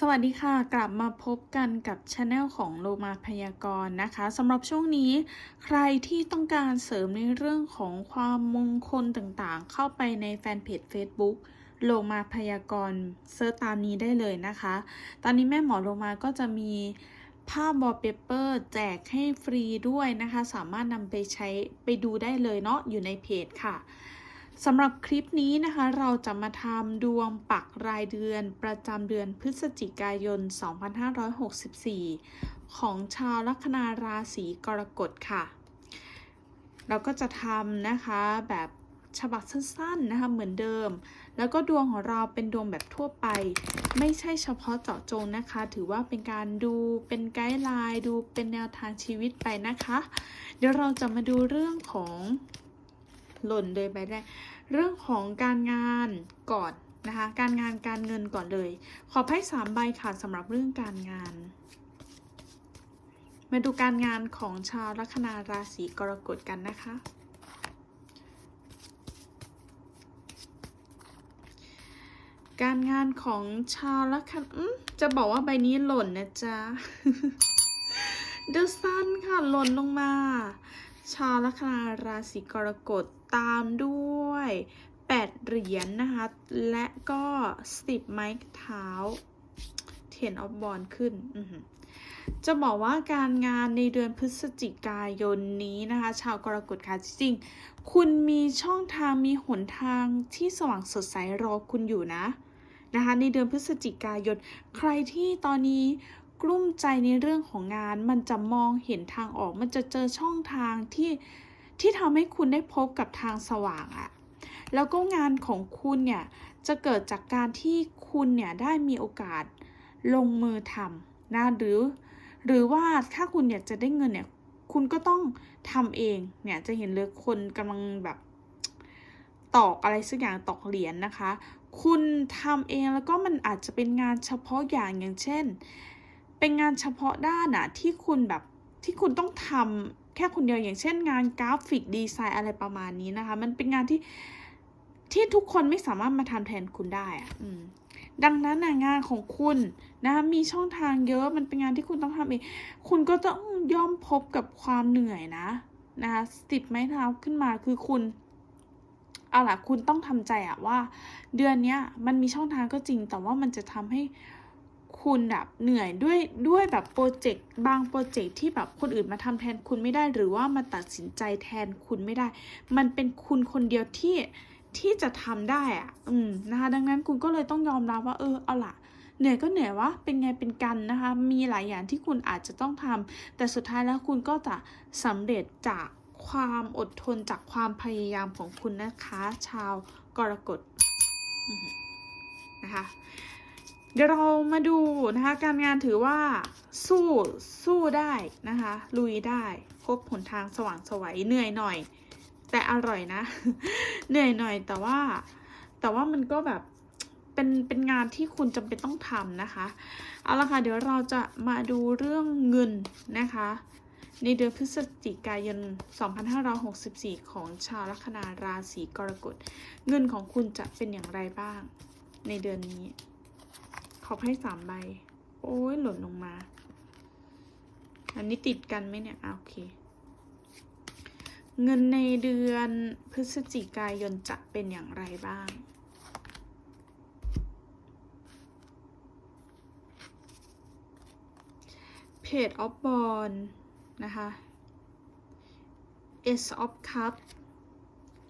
สวัสดีค่ะ กลับมาพบกันกับช anel ของโลมาพยากรณ์นะคะสำหรับช่วงนี้ใครที่ต้องการเสริมในเรื่องของความมงคลต่างๆ เข้าไปในแฟนเพจ Facebook โลมาพยากรณ์เซิร์ชตามนี้ได้เลยนะคะ ตอนนี้แม่หมอโลมาก็จะมีภาพวอลเปเปอร์แจกให้ฟรีด้วยนะคะ สามารถนำไปใช้ไปดูได้เลยเนาะอยู่ในเพจค่ะ สำหรับคลิปนี้นะคะ เราจะมาทำดวงปักรายเดือนประจำเดือนพฤศจิกายน 2564 ของชาวลัคนาราศีกรกฎค่ะ เราก็จะทำนะคะแบบฉบับสั้นๆนะคะเหมือนเดิม แล้วก็ดวงของเราเป็นดวงแบบทั่วไป ไม่ใช่เฉพาะเจาะจงนะคะ ถือว่าเป็นการดูเป็นไกด์ไลน์ดูเป็นแนวทางชีวิตไปนะคะ เดี๋ยวเราจะมาดูเรื่องของ หล่นเลยไปได้เรื่องของการงานก่อนนะคะ การงานการเงินก่อนเลย ขอไพ่สามใบค่ะสำหรับเรื่องการงาน มาดูการงานของชาวลัคนาราศีกรกฎกันนะคะการงานของชาวลัคนาจะบอกว่าใบนี้หล่นนะจ๊ะ The Sun ค่ะ หล่นลงมา ชาวลัคนาราศีกรกฎ ตามด้วย 8 เหรียญนนะคะ และก็ 10 ไม้เท้าเทียนออฟบอลขึ้น จะบอกว่าการงานในเดือนพฤศจิกายนนี้นะคะ ชาวกรกฎค่ะจริงๆคุณมีช่องทางมีหนทางที่สว่างสดใสรอคุณอยู่นะนะคะในเดือนพฤศจิกายน ใครที่ตอนนี้กลุ้มใจในเรื่องของงาน มันจะมองเห็นทางออก มันจะเจอช่องทางที่ ที่ทำให้คุณได้พบกับทางสว่างอะแล้วก็งานของคุณเนี่ยจะเกิดจากการที่คุณเนี่ยได้มีโอกาสลงมือทำนะหรือ หรือว่าถ้าคุณอยากจะได้เงินเนี่ยคุณก็ต้องทำเองเนี่ยจะเห็นเลยคนกำลังแบบตอกอะไรสักอย่างตอกเหรียญนะคะ คุณทำเองแล้วก็มันอาจจะเป็นงานเฉพาะอย่างอย่างเช่น เป็นงานเฉพาะด้านอะที่คุณแบบที่คุณต้องทำ แค่คนเดียวอย่างเช่นงานกราฟิกดีไซน์อะไรประมาณนี้นะคะ มันเป็นงานที่ที่ทุกคนไม่สามารถมาทำแทนคุณได้อะอืมดังนั้นงานของคุณนะคะมีช่องทางเยอะมันเป็นงานที่คุณต้องทำเองคุณก็ต้องย่อมพบกับความเหนื่อยนะนะคะติดไม้เท้าขึ้นมาคือคุณเอาล่ะคุณต้องทำใจอะว่า เดือนเนี้ยมันมีช่องทางก็จริง แต่ว่ามันจะทำให้ คุณแบบเหนื่อยด้วยด้วยแบบโปรเจกต์บางโปรเจกต์ที่แบบคนอื่นมาทำแทนคุณไม่ได้ หรือว่ามาตัดสินใจแทนคุณไม่ได้ มันเป็นคุณคนเดียวที่ที่จะทำได้อะอืมนะคะดังนั้นคุณก็เลยต้องยอมรับว่าเออเอาล่ะเหนื่อยก็เหนื่อยวะเป็นไงเป็นกันนะคะ มีหลายอย่างที่คุณอาจจะต้องทำแต่สุดท้ายแล้วคุณก็จะสำเร็จจากความอดทนจากความพยายามของคุณนะคะ ชาวกรกฎนะคะ เดี๋ยวเรามาดูนะคะ การงานถือว่าสู้สู้ได้นะคะ ลุยได้พบหนทางสว่างสวัยเหนื่อยหน่อย แต่อร่อยนะ เหนื่อยหน่อยแต่ว่า แต่ว่ามันก็แบบเป็นเป็นงานที่คุณจำเป็นต้องทำนะคะ เอาละค่ะ เดี๋ยวเราจะมาดูเรื่องเงินนะคะ ในเดือนพฤศจิกายน 2564 ของชาวลัคนาราศีกรกฎ เงินของคุณจะเป็นอย่างไรบ้าง ในเดือนนี้ ขอให้สามใบ โอ้ยหล่นลงมา อันนี้ติดกันไหมเนี่ยอโอเค เงินในเดือนพฤศจิกายนจะเป็นอย่างไรบ้างเพจออฟบอลนะคะ Ace of Cup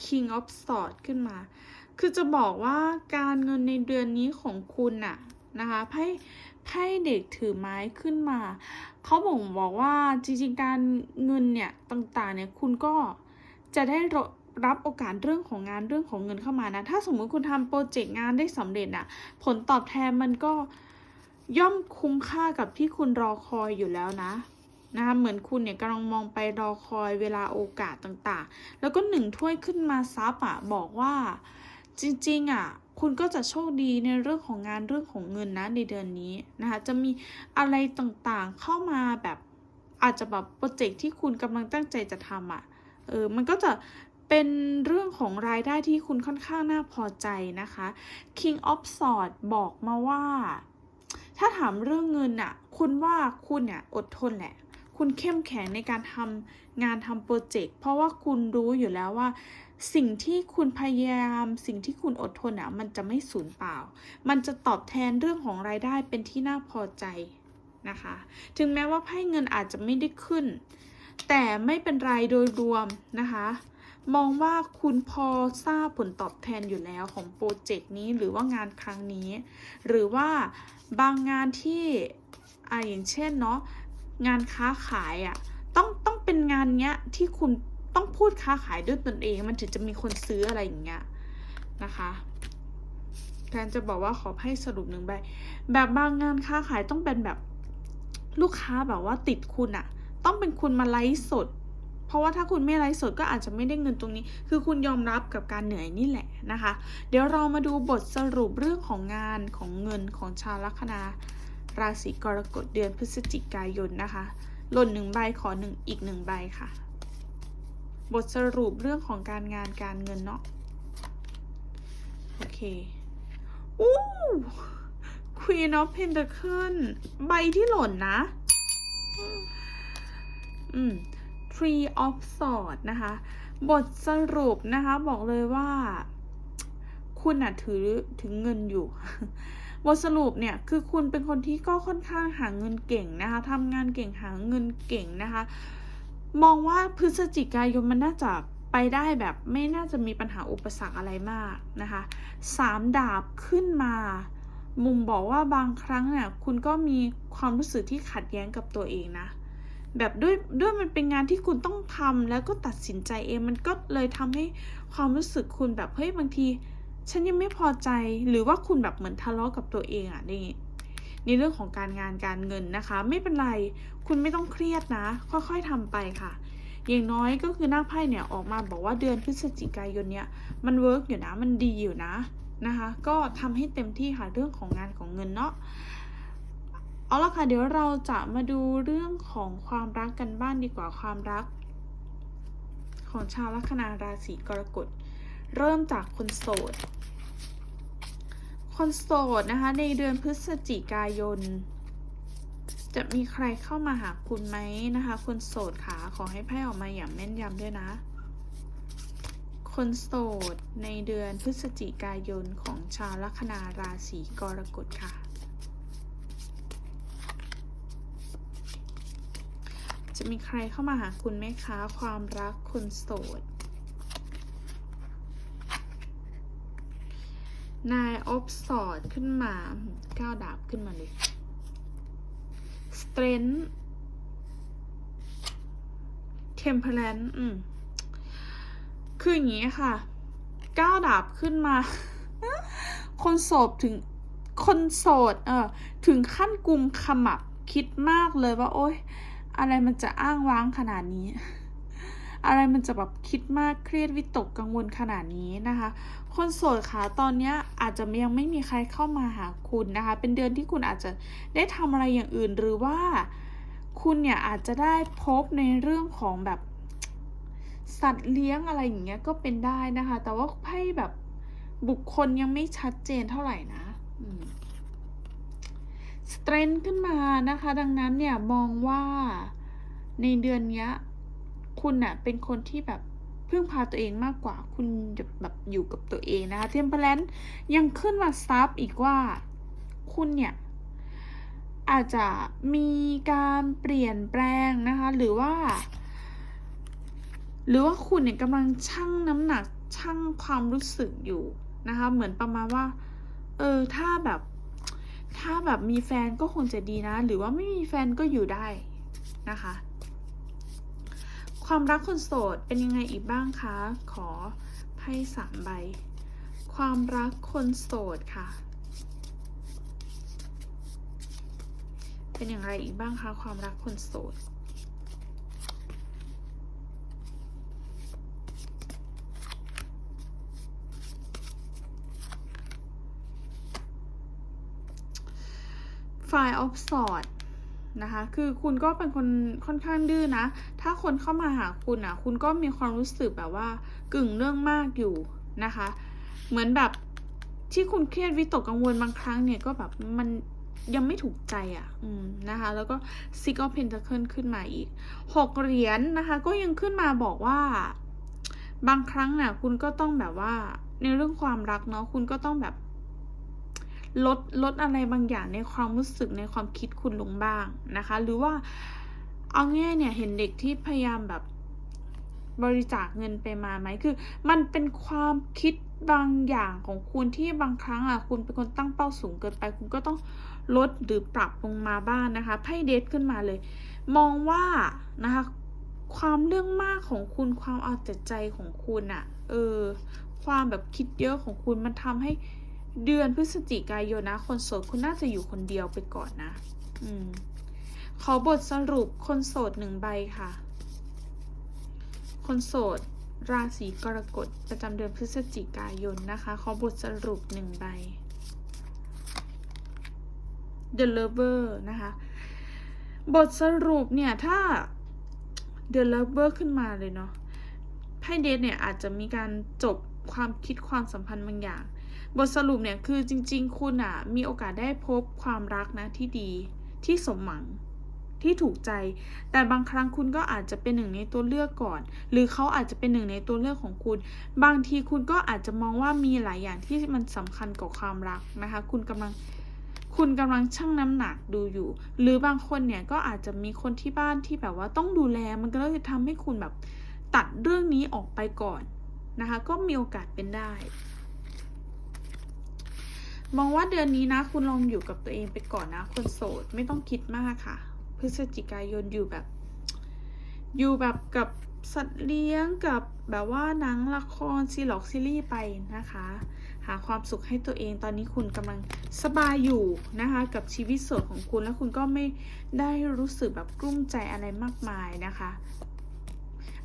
King of Swords ขึ้นมา คือจะบอกว่าการเงินในเดือนนี้ของคุณน่ะ นะคะไพ่ไพ่เด็กถือไม้ขึ้นมาเขาบอกบอกว่าจริงๆการเงินเนี่ยต่างๆเนี่ยคุณก็จะได้รับโอกาสเรื่องของงานเรื่องของเงินเข้ามานะ ถ้าสมมุติคุณทำโปรเจกต์งานได้สำเร็จอะผลตอบแทนมันก็ย่อมคุ้มค่ากับที่คุณรอคอยอยู่แล้วนะนะคะเหมือนคุณเนี่ยกำลังมองไปรอคอยเวลาโอกาสต่างๆ แล้วก็หนึ่งถ้วยขึ้นมาซับอะบอกว่า จริงๆอะคุณก็จะโชคดีในเรื่องของงานเรื่องของเงินนะในเดือนนี้นะคะจะมีอะไรต่างๆเข้ามาแบบอาจจะแบบโปรเจกต์ที่คุณกำลังตั้งใจจะทำอะเออมันก็จะเป็นเรื่องของรายได้ที่คุณค่อนข้างน่าพอใจนะคะ King of Swords บอกมาว่า ถ้าถามเรื่องเงินอะคุณว่าคุณเนี่ยอดทนแหละ คุณเข้มแข็งในการทำงานทำโปรเจกต์เพราะว่าคุณรู้อยู่แล้วว่า สิ่งที่คุณพยายาม สิ่งที่คุณอดทนอะมันจะไม่สูญเปล่า มันจะตอบแทนเรื่องของรายได้เป็นที่น่าพอใจนะคะ ถึงแม้ว่าไพ่เงินอาจจะไม่ได้ขึ้น แต่ไม่เป็นไรโดยรวมนะคะ มองว่าคุณพอทราบผลตอบแทนอยู่แล้วของโปรเจกต์นี้หรือว่างานครั้งนี้ หรือว่าบางงานที่อ่าอย่างเช่นเนาะงานค้าขายอะ่ะต้องต้องเป็นงานเนี้ยที่คุณ ต้องพูดค้าขายด้วยตนเอง มันถึงจะมีคนซื้ออะไรอย่างเงี้ยนะคะแทนจะบอกว่าขอให้สรุปหนึ่งใบแบบบางงานค้าขายต้องเป็นแบบลูกค้าแบบว่าติดคุณอะต้องเป็นคุณมาไลฟ์สด เพราะว่าถ้าคุณไม่ไลฟ์สดก็อาจจะไม่ได้เงินตรงนี้ คือคุณยอมรับกับการเหนื่อยนี่แหละนะคะ เดี๋ยวเรามาดูบทสรุปเรื่องของงานของเงินของชาวลัคนาราศีกรกฎเดือนพฤศจิกายนนะคะ หล่นหนึ่งใบขอหนึ่งอีกหนึ่งใบค่ะ บทสรุปเรื่องของการงานการเงินเนาะโอเคอู้ Queen of Pentacle ใบที่หล่นนะ อืม Tree of Swords นะคะ บทสรุปนะคะ บอกเลยว่า คุณอะถือถึงเงินอยู่ บทสรุปเนี่ย คือคุณเป็นคนที่ก็ค่อนข้างหาเงินเก่งนะคะทำงานเก่งหาเงินเก่งนะคะ มองว่าพฤศจิกายนมันน่าจะไปได้แบบไม่น่าจะมีปัญหาอุปสรรคอะไรมากนะคะสามดาบขึ้นมามุมบอกว่าบางครั้งเนี่ยคุณก็มีความรู้สึกที่ขัดแย้งกับตัวเองนะ แบบด้วยด้วยมันเป็นงานที่คุณต้องทำแล้วก็ตัดสินใจเองมันก็เลยทำให้ความรู้สึกคุณแบบเฮ้ยบางที ฉันยังไม่พอใจหรือว่าคุณแบบเหมือนทะเลาะกับตัวเองอะนี่ ในเรื่องของการงานการเงินนะคะ ไม่เป็นไรคุณไม่ต้องเครียดนะ ค่อยๆทำไปค่ะ อย่างน้อยก็คือหน้าไพ่เนี่ยออกมาบอกว่าเดือนพฤศจิกายนเนี่ยมันเวิร์กอยู่นะมันดีอยู่นะนะคะก็ทำให้เต็มที่ค่ะเรื่องของงานของเงินเนาะเอาละค่ะเดี๋ยวเราจะมาดูเรื่องของความรักกันบ้านดีกว่าความรัก ของชาวลัคนาราศีกรกฎเริ่มจากคนโสด คนโสดนะคะในเดือนพฤศจิกายน จะมีใครเข้ามาหาคุณไหมนะคะ คนโสดค่ะขอให้ไพ่ออกมาอย่างแม่นยำด้วยนะ คนโสดในเดือนพฤศจิกายนของชาวลัคนาราศีกรกฎค่ะ จะมีใครเข้ามาหาคุณไหมคะ ความรักคนโสด นายออฟสอดขึ้นมาก้าวดาบขึ้นมาเลย strength temperance อืมคืออย่างนี้ค่ะก้าวดาบขึ้นมา คนโสดถึงคนโสดเออถึงขั้นกลุ่มขมับคิดมากเลยว่า โอ๊ย อะไรมันจะอ้างว้างขนาดนี้ อะไรมันจะแบบคิดมากเครียดวิตกกังวลขนาดนี้นะคะ คนโสดค่ะตอนนี้อาจจะยังไม่มีใครเข้ามาหาคุณนะคะ เป็นเดือนที่คุณอาจจะได้ทำอะไรอย่างอื่นหรือว่าคุณเนี่ยอาจจะได้พบในเรื่องของแบบสัตว์เลี้ยงอะไรอย่างเงี้ยก็เป็นได้นะคะ แต่ว่าไพ่แบบบุคคลยังไม่ชัดเจนเท่าไหร่นะสเตรนขึ้นมานะคะ ดังนั้นเนี่ยมองว่าในเดือนนี้คุณน่ะเป็นคนที่แบบ พึ่งพาตัวเองมากกว่าคุณแบบอยู่กับตัวเองนะคะเทมเพลนยังขึ้นมาซับอีกว่าคุณเนี่ยอาจจะมีการเปลี่ยนแปลงนะคะหรือว่า หรือว่าคุณเนี่ยกำลังชั่งน้ำหนักชั่งความรู้สึกอยู่นะคะเหมือนประมาณว่าเออถ้าแบบถ้าแบบมีแฟนก็คงจะดีนะ หรือว่าไม่มีแฟนก็อยู่ได้นะคะ ความรักคนโสดเป็นยังไงอีกบ้างคะ ขอไพ่สามใบ ความรักคนโสดค่ะ เป็นอย่างไรอีกบ้างคะ ความรักคนโสดฝ่ายออฟสอด นะคะ คือคุณก็เป็นคนค่อนข้างดื้อนะ ถ้าคนเข้ามาหาคุณอะ คุณก็มีความรู้สึกแบบว่ากึ่งเรื่องมากอยู่นะคะ เหมือนแบบที่คุณเครียดวิตกกังวลบางครั้งเนี่ยก็แบบมันยังไม่ถูกใจอะ่ะ อืมนะคะ แล้วก็ Six of Pentacle ขึ้นมาอีกหกเหรียญนนะคะ ก็ยังขึ้นมาบอกว่า บางครั้งเนี่ยคุณก็ต้องแบบว่า ในเรื่องความรักเนาะ คุณก็ต้องแบบ ลดลดอะไรบางอย่างในความรู้สึกในความคิดคุณลงบ้างนะคะ หรือว่าเอาง่ายเนี่ยเห็นเด็กที่พยายามแบบบริจาคเงินไปมาไหมคือ มันเป็นความคิดบางอย่างของคุณที่บางครั้งอะคุณเป็นคนตั้งเป้าสูงเกินไป คุณก็ต้องลดหรือปรับลงมาบ้างนนะคะไพ่เดทขึ้นมาเลย มองว่านะคะ ความเรื่องมากของคุณความเอาแต่ใจของคุณอะ เออ ความแบบคิดเยอะของคุณมันทำให้ เดือนพฤศจิกายนนะ คนโสดคุณน่าจะอยู่คนเดียวไปก่อนนะ อืม ขอบทสรุปคนโสดหนึ่งใบค่ะ คนโสด ราศีกรกฎประจำเดือนพฤศจิกายนนะคะ ขอบทสรุปหนึ่งใบ The Lover นะคะ บทสรุปเนี่ย ถ้า The Lover ขึ้นมาเลยเนาะไพ่เดทเนี่ยอาจจะมีการจบความคิดความสัมพันธ์บางอย่าง บทสรุปเนี่ยคือจริง ๆ คุณอะมีโอกาสได้พบความรักนะที่ดีที่สมหวังที่ถูกใจ แต่บางครั้งคุณก็อาจจะเป็นหนึ่งในตัวเลือกก่อน หรือเขาอาจจะเป็นหนึ่งในตัวเลือกของคุณ บางทีคุณก็อาจจะมองว่ามีหลายอย่างที่มันสำคัญกับความรักนะคะ คุณกำลังคุณกำลังชั่งน้ำหนักดูอยู่ หรือบางคนเนี่ยก็อาจจะมีคนที่บ้านที่แบบว่าต้องดูแล มันก็เลยทำให้คุณแบบตัดเรื่องนี้ออกไปก่อนนะคะ ก็มีโอกาสเป็นได้ มองว่าเดือนนี้นะ คุณลองอยู่กับตัวเองไปก่อนนะ คนโสดไม่ต้องคิดมากค่ะ พฤศจิกายนอยู่แบบ อยู่แบบกับสัตว์เลี้ยงกับแบบว่าหนังละครซีหลอกซีรีส์ไปนะคะ หาความสุขให้ตัวเองตอนนี้คุณกำลังสบายอยู่นะคะ กับชีวิตโสดของคุณแล้วคุณก็ไม่ได้รู้สึกแบบกลุ้มใจอะไรมากมายนะคะ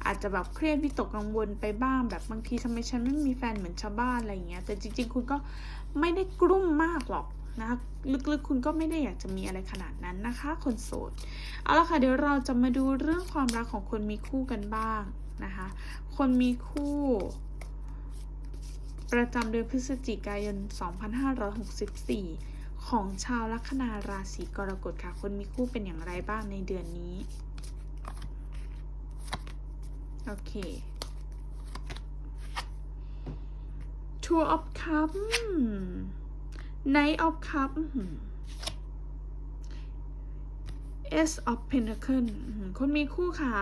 อาจจะแบบเครียดวิตกกังวลไปบ้างแบบบางทีทำไมฉันไม่มีแฟนเหมือนชาวบ้านอะไรอย่างเงี้ยแต่จริง ๆ คุณก็ ไม่ได้กลุ้มมากหรอกนะคะลึกๆคุณก็ไม่ได้อยากจะมีอะไรขนาดนั้นนะคะ คนโสด เอาละค่ะ เดี๋ยวเราจะมาดูเรื่องความรักของคนมีคู่กันบ้างนะคะ คนมีคู่ ประจำเดือนพฤศจิกายน 2564 ของชาวลัคนาราศีกรกฎค่ะ คนมีคู่เป็นอย่างไรบ้างในเดือนนี้ โอเค Two of Cups Knight of Cups S of Pentacle อืมคนมีคู่ขา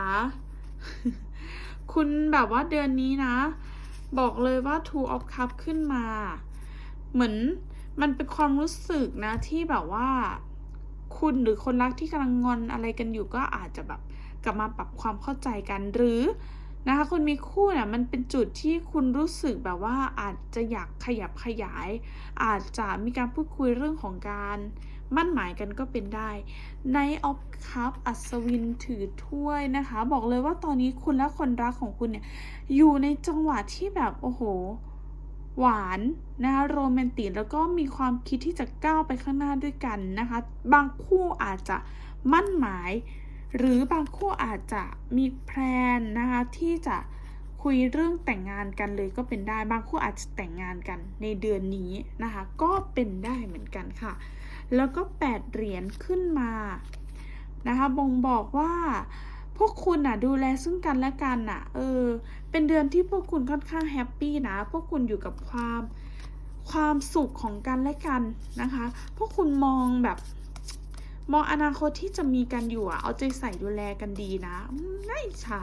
คุณแบบว่าเดือนนี้นะ บอกเลยว่า Two of Cups ขึ้นมา เหมือนมันเป็นความรู้สึกนะที่แบบว่า คุณหรือคนรักที่กำลังงอนอะไรกันอยู่ก็อาจจะแบบกลับมาปรับความเข้าใจกันหรือ นะคะคนมีคู่เนี่ยมันเป็นจุดที่คุณรู้สึกแบบว่าอาจจะอยากขยับขยาย อาจจะมีการพูดคุยเรื่องของการมั่นหมายกันก็เป็นได้ในออฟคัพอัศวินถือถ้วยนะคะ บอกเลยว่าตอนนี้คุณและคนรักของคุณเนี่ยอยู่ในจังหวะที่แบบโอ้โห หวานนะคะโรแมนติกแล้วก็มีความคิดที่จะก้าวไปข้างหน้าด้วยกันนะคะ บางคู่อาจจะมั่นหมาย หรือบางคู่อาจจะมีแพลนนะคะที่จะคุยเรื่องแต่งงานกันเลยก็เป็นได้บางคู่อาจจะแต่งงานกันในเดือนนี้นะคะก็เป็นได้เหมือนกันค่ะ แล้วก็แปดเหรียญขึ้นมานะคะบ่งบอกว่าพวกคุณน่ะดูแลซึ่งกันและกันน่ะเออเป็นเดือนที่พวกคุณค่อนข้างแฮปปี้นะพวกคุณอยู่กับความความสุขของกันและกันนะคะ พวกคุณมองแบบ มองอนาคตที่จะมีกันอยู่อะเอาใจใส่ดูแลกันดีนะน่าอิจฉา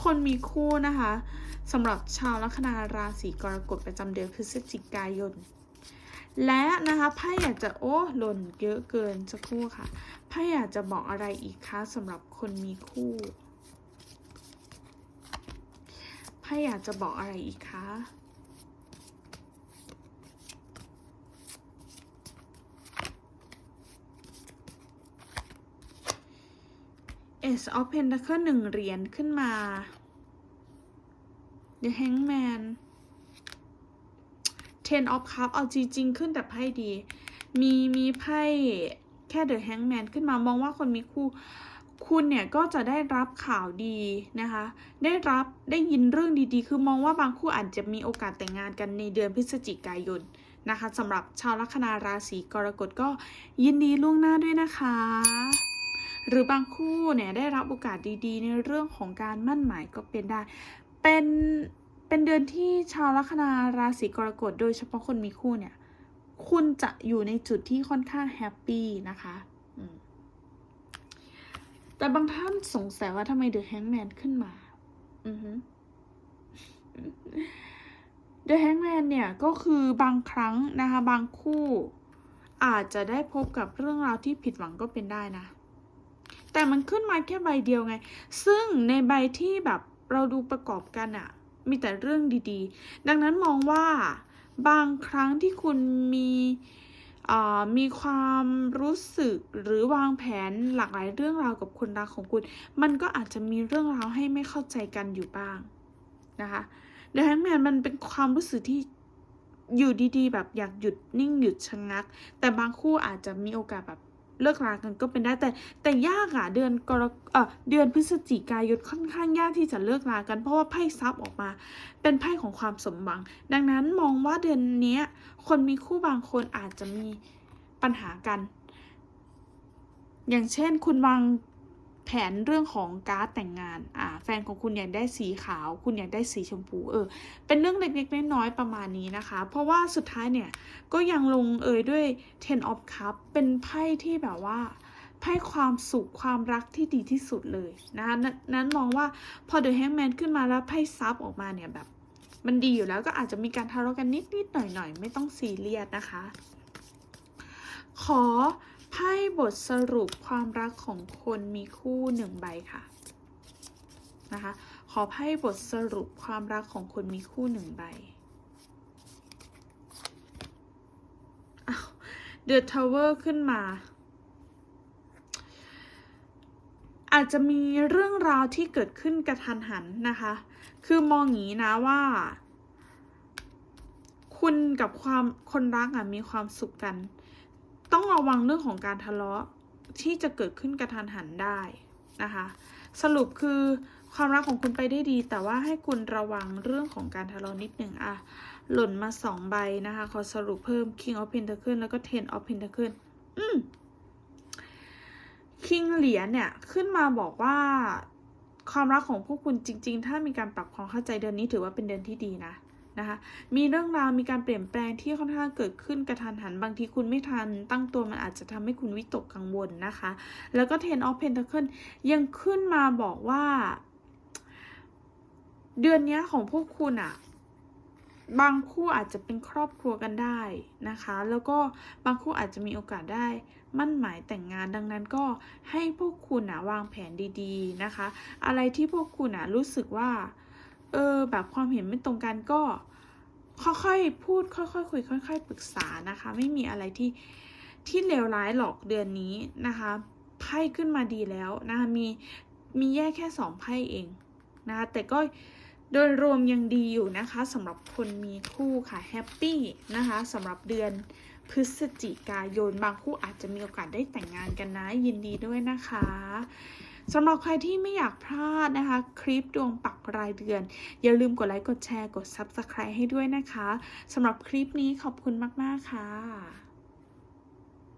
คนมีคู่นะคะสำหรับชาวลัคนาราศีกรกฎประจำเดือนพฤศจิกายน และนะคะไพ่อยากจะโอ้หล่นเยอะเกินสักครู่ค่ะไพ่อยากจะบอกอะไรอีกคะสำหรับคนมีคู่ไพ่อยากจะบอกอะไรอีกคะ Ace of Pentacle หนึ่งเหรียญขึ้นมา The Hangman Ten of Cups เอาจริงๆขึ้นแต่ไพ่ดี มีมีไพ่แค่ The Hangman ขึ้นมามองว่าคนมีคู่คุณเนี่ยก็จะได้รับข่าวดีนะคะ ได้รับได้ยินเรื่องดีๆ คือมองว่าบางคู่อาจจะมีโอกาสแต่งงานกันในเดือนพฤศจิกายนนะคะสำหรับชาวลัคนาราศีกรกฎก็ยินดีล่วงหน้าด้วยนะคะ หรือบางคู่เนี่ยได้รับโอกาสดีๆ ในเรื่องของการมั่นหมายก็เป็นได้ เป็นเป็นเดือนที่ชาวลัคนาราศีกรกฎโดยเฉพาะคนมีคู่เนี่ย คุณจะอยู่ในจุดที่ค่อนข้างแฮปปี้นะคะแต่บางท่านสงสัยว่าทำไมเดอะแฮงแมนขึ้นมา อือฮึเดอะแฮงแมนเนี่ยก็คือบางครั้งนะคะ บางคู่ อาจจะได้พบกับเรื่องราวที่ผิดหวังก็เป็นได้นะ แต่มันขึ้นมาแค่ใบเดียวไง ซึ่งในใบที่แบบเราดูประกอบกันอะมีแต่เรื่องดีๆ ดังนั้นมองว่าบางครั้งที่คุณมีอ่ามีความรู้สึกหรือวางแผนหลากหลายเรื่องราวกับคนรักของคุณ มันก็อาจจะมีเรื่องราวให้ไม่เข้าใจกันอยู่บ้างนะคะเดอะแฮงแมนมันเป็นความรู้สึกที่อยู่ดีๆ แบบอยากหยุดนิ่งหยุดชะงัก แต่บางคู่อาจจะมีโอกาสแบบ เลิกรากันก็เป็นได้แต่แต่ยากอะเดือนกรกเออเดือนพฤศจิกายนค่อนข้างยากที่จะเลิกรากัน เพราะว่าไพ่ซับออกมา เป็นไพ่ของความสมหวัง ดังนั้นมองว่าเดือนนี้คนมีคู่บางคนอาจจะมีปัญหากัน อย่างเช่น คุณวาง แผนเรื่องของการ์ดแต่งงาน อ่า แฟนของคุณอยากได้สีขาว คุณอยากได้สีชมพู เออ เป็นเรื่องเล็กๆน้อยๆประมาณนี้นะคะ เพราะว่าสุดท้ายเนี่ย ก็ยังลงเอยด้วย Ten of Cup เป็นไพ่ที่แบบว่าไพ่ความสุขความรักที่ดีที่สุดเลยนะคะนั้นนั้นมองว่าพอ The Hangman ขึ้นมาแล้วไพ่ซับออกมาเนี่ยแบบ มันดีอยู่แล้วก็อาจจะมีการทะเลาะกันนิดๆหน่อยๆ ไม่ต้องซีเรียสนะคะ ขอ ไพ่บทสรุปความรักของคนมีคู่หนึ่งใบค่ะนะคะขอไพ่บทสรุปความรักของคนมีคู่หนึ่งใบ เดอะทาวเวอร์ขึ้นมา อาจจะมีเรื่องราวที่เกิดขึ้นกระทันหันนะคะ คือมองอย่างนี้นะว่า คุณกับความคนรักอะมีความสุขกัน ต้องระวังเรื่องของการทะเลาะที่จะเกิดขึ้นกระทันหันได้นะคะ สรุปคือความรักของคุณไปได้ดี แต่ว่าให้คุณระวังเรื่องของการทะเลาะนิดหนึ่งอะหล่นมาสองใบนะคะ ขอสรุปเพิ่ม King of Pentacles แล้วก็ Ten of Pentacles อืมคิงเหรียญเนี่ย ขึ้นมาบอกว่าความรักของพวกคุณจริง ๆ ถ้ามีการปรับความเข้าใจเดือนนี้ถือว่าเป็นเดือนที่ดีนะ นะคะ มีเรื่องราวมีการเปลี่ยนแปลงที่ค่อนข้างเกิดขึ้นกระทันหัน บางทีคุณไม่ทัน ตั้งตัวมันอาจจะทำให้คุณวิตกกังวลนะคะ แล้วก็ Ten of Pentacles ยังขึ้นมาบอกว่า เดือนนี้ของพวกคุณอะบางคู่อาจจะเป็นครอบครัวกันได้นะคะ แล้วก็บางคู่อาจจะมีโอกาสได้มั่นหมายแต่งงานดังนั้นก็ให้พวกคุณอะวางแผนดีๆนะคะ อะไรที่พวกคุณอะรู้สึกว่า ออแบบความเห็นไม่ตรงกันก็ค่อยๆพูดค่อยๆคุยค่อยๆปรึกษานะคะ ไม่มีอะไรที่ที่เลวร้ายหรอกเดือนนี้นะคะไพ่ขึ้นมาดีแล้วนะคะมีมีแย่แค่สองไพ่เองนะคะแต่ก็โดยรวมยังดีอยู่นะคะสำหรับคนมีคู่ค่ะแฮปปี้นะคะสำหรับเดือนพฤศจิกายน บางคู่อาจจะมีโอกาสได้แต่งงานกันนะ ยินดีด้วยนะคะ สำหรับใครที่ไม่อยากพลาดนะคะ คลิปดวงปักรายเดือน อย่าลืมกดไลค์กดแชร์กด Subscribe ให้ด้วยนะคะสำหรับคลิปนี้ขอบคุณมาก ๆ ค่ะ